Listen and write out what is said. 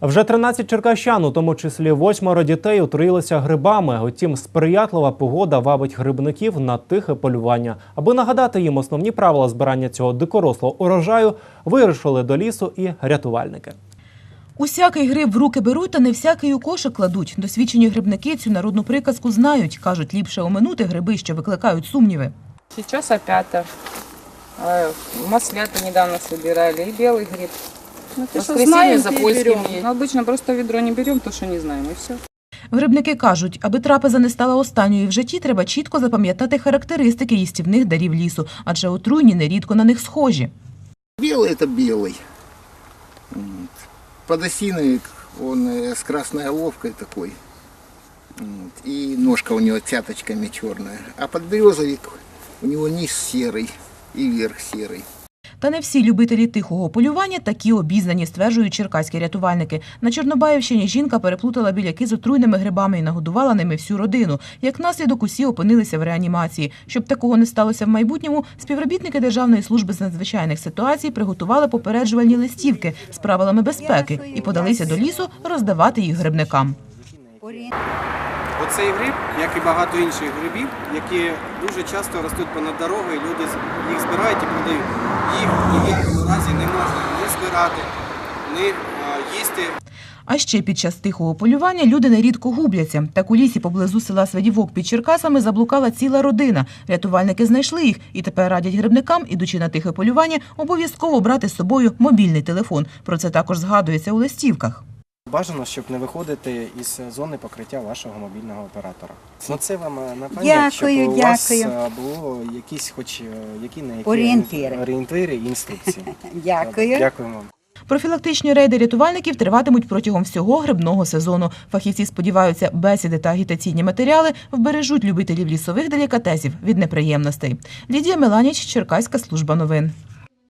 Вже 13 черкащан, у тому числі восьмеро дітей, отруїлися грибами. Утім, сприятлива погода вабить грибників на тихе полювання. Аби нагадати їм основні правила збирання цього дикорослого урожаю, вирушили до лісу і рятувальники. Усякий гриб в руки беруть, та не всякий у кошик кладуть. Досвідчені грибники цю народну приказку знають. Кажуть, ліпше оминути гриби, що викликають сумніви. Сейчас опята. Маслята недавно собирали и белый гриб Ну, В ты что, воскресенье знаем, за ты и польским берем. едем. Ну, Обычно просто ведро не берем, то что не знаем, и все. Грибники кажуть, аби трапеза не стала останньою в житті, треба чітко запам'ятати характеристики їстівних дарів лісу, адже отруйні нерідко на них схожі. Белый это белый. Вот. Подосиновик, он э, с красной головкой такой. Вот. И ножка у него цяточками черная. А подберезовик у него низ серый и верх серый. Та не всі любителі тихого полювання такі обізнані, стверджують черкаські рятувальники. На Чорнобаївщині жінка переплутала біляки з отруйними грибами і нагодувала ними всю родину. Як наслідок, усі опинилися в реанімації. Щоб такого не сталося в майбутньому, співробітники Державної служби з надзвичайних ситуацій приготували попереджувальні листівки з правилами безпеки і подалися до лісу роздавати їх грибникам. Оцей гриб, як і багато інших грибів, які дуже часто ростуть понад дорогою, люди їх збирають і продають. Їх в якому разі не можна ні збирати, ні їсти. А ще під час тихого полювання люди нерідко губляться. Так у лісі поблизу села Свадівок під Черкасами заблукала ціла родина. Рятувальники знайшли їх і тепер радять грибникам, ідучи на тихе полювання, обов'язково брати з собою мобільний телефон. Про це також згадується у листівках. Бажано, щоб не виходити із зони покриття вашого мобільного оператора. Ну це вам е, на пам'ять, щоб у дякую. е, було якісь, хоч е, які не які Орієнтири. орієнтири і інструкції. Дякую. Дякую вам. Профілактичні рейди рятувальників триватимуть протягом всього грибного сезону. Фахівці сподіваються, бесіди та агітаційні матеріали вбережуть любителів лісових делікатесів від неприємностей. Лідія Меланіч, Черкаська служба новин.